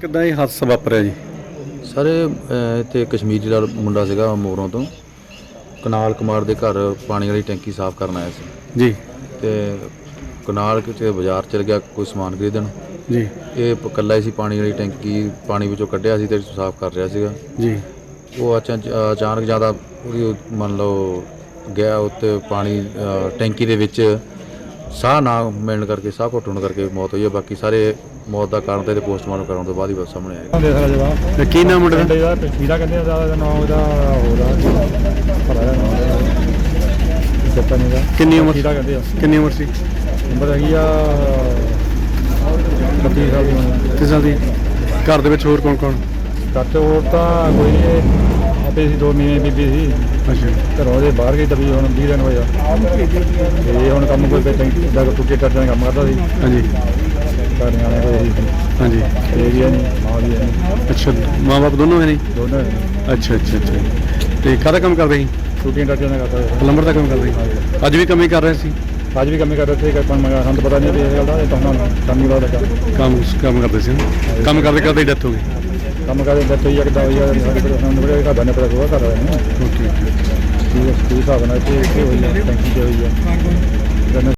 ਕਿਦਾਂ ਇਹ ਹਾਦਸਾ ਵਾਪਰਿਆ ਜੀ? ਸਰ ਇਹ, ਇੱਥੇ ਕਸ਼ਮੀਰੀ ਦਾ ਮੁੰਡਾ ਸੀਗਾ ਮੋਰੋਂ ਤੋਂ ਕਨਾਲ ਕੁਮਾਰ ਦੇ ਘਰ ਪਾਣੀ ਵਾਲੀ ਟੈਂਕੀ ਸਾਫ਼ ਕਰਨ ਆਇਆ ਸੀ। ਜੀ। ਤੇ ਕਨਾਲ ਕਿਤੇ ਬਾਜ਼ਾਰ ਚਲ ਗਿਆ ਕੋਈ ਸਮਾਨ ਖਰੀਦਣ। ਜੀ। ਇਹ ਪ- ਇਕੱਲਾ ਹੀ ਸੀ ਪਾਣੀ ਵਾਲੀ ਟੈਂਕੀ ਪਾਣੀ ਵਿੱਚੋਂ ਕੱਢਿਆ ਸੀ ਤੇ ਸਾਫ਼ ਕਰ ਰਿਹਾ ਸੀਗਾ। ਜੀ। ਉਹ ਅਚਾਨਕ ਅਚਾਨਕ ਜ਼ਿਆਦਾ ਉਹਦੀ ਉਹ ਮੰਨ ਲਓ ਗਿਆ ਉੱਤੇ ਪਾਣੀ ਟੈਂਕੀ ਦੇ ਵਿੱਚ ਸਾਹ ਨਾ ਮਿਲਣ ਕਰਕੇ ਸਾਹ ਘੁੱਟਣ ਕਰਕੇ ਮੌਤ ਹੋਈ ਹੈ। ਬਾਕੀ ਸਾਰੇ ਮੌਤ ਦਾ ਕਾਰਨ ਤੇ ਇਹਦੇ ਪੋਸਟਮਾਰਟਮ ਕਰਾਉਣ ਤੋਂ ਬਾਅਦ ਹੀ ਬਸ ਸਾਹਮਣੇ ਆਏਗਾ। ਦੇ ਸਾਰਾ ਜਵਾਬ। ਤੇ ਕੀ ਨਾਮ ਮੁੰਡੇ ਦਾ? ਪਿੰਡ ਦਾ ਪੀੜਾ ਕਹਿੰਦੇ ਆ ਦਾ ਨਾਮ ਉਹਦਾ ਹੋਦਾ ਪਤਾ ਹੈ ਨਾਮ ਜੱਟਾ ਨਹੀਂ ਦਾ। ਕਿੰਨੀ ਉਮਰ? ਕਹਿੰਦੇ ਆ। ਕਿੰਨੀ ਉਮਰ ਸੀ? ਉਮਰ ਹੈਗੀ ਆ 32 ਸਾਲ ਦੀ ਉਮਰ। ਕਿਸ ਸਾਲ ਦੀ ਘਰ ਦੇ ਵਿੱਚ ਹੋਰ ਕੌਣ ਕੌਣ ਕੱਟ ਹੋਰ ਤਾਂ ਕੋਈ ਨਹੀਂ ਆਪੇ ਸੀ ਦੋ ਮਹੀਨੇ ਬੀਬੀ ਸੀ। ਅੱਛਾ। ਘਰੋਂ ਦੇ ਬਾਹਰ ਗਈ ਦਬੀ ਹੁਣ 20 ਦਿਨ ਹੋਇਆ ਤੇ ਹੁਣ ਕੰਮ ਕੋਈ ਟੈਂਕੀ ਦਾ ਟੁੱਟੇ ਟੱਟਾਂ ਕੰਮ ਕਰਦਾ ਸੀ। ਹਾਂਜੀ। ਘਰ ਨਿਆਣੇ ਕੋਈ ਸੀ। ਹਾਂਜੀ। ਇਹ ਵੀ ਹੈ ਨਹੀਂ ਮਾਂ ਵੀ ਹੈ ਨਹੀਂ। ਅੱਛਾ ਮਾਂ-ਬਾਪ ਦੋਨੋਂ ਹੈ ਨਹੀਂ? ਦੋਨੋਂ ਅੱਛਾ ਅੱਛਾ ਅੱਛਾ। ਤੇ ਕਾਹਦਾ ਕੰਮ ਕਰਦੇ ਸੀ? ਟੁੱਟੀਆਂ ਟੱਟਾਂ ਦਾ ਕਰਦਾ ਸੀ ਪਲੰਬਰ ਦਾ ਕੰਮ ਕਰਦੇ ਸੀ? ਅੱਜ ਵੀ ਕੰਮ ਹੀ ਕਰ ਰਹੇ ਸੀ? ਅੱਜ ਵੀ ਕੰਮ ਹੀ ਕਰ ਰਹੇ ਸੀ ਕਿ ਕੰਮ ਸਾਨੂੰ ਤਾਂ ਪਤਾ ਨਹੀਂ ਵੀ ਇਹ ਗੱਲ ਦਾ ਇਹ ਤਾਂ ਹੁਣ ਕੰਮ ਹੀ ਲੱਗਾ। ਕੰਮ ਕੰਮ ਕਰਦੇ ਸੀ ਨਾ? ਕੰਮ ਕਰਦੇ ਕਰਦੇ ਡੈਥ ਹੋ ਗਈ। ਕੰਮ ਕਰਦੇ ਦੱਸ ਹੋਈ ਆ ਕਿਦਾਂ ਹੋਈ ਆ ਸਾਡੇ ਕੋਲ ਸਾਨੂੰ ਬੜੇ ਘਰ ਨੇ ਪਤਾ ਹੋਇਆ ਕਰ ਰਹੇ ਨੇ। ਠੀਕ ਹੈ ਠੀਕ ਹਿਸਾਬ ਨਾਲ ਤੇ ਇੱਥੇ ਹੋਈ ਆ ਟੈਂਕੀ ਹੋਈ ਆ।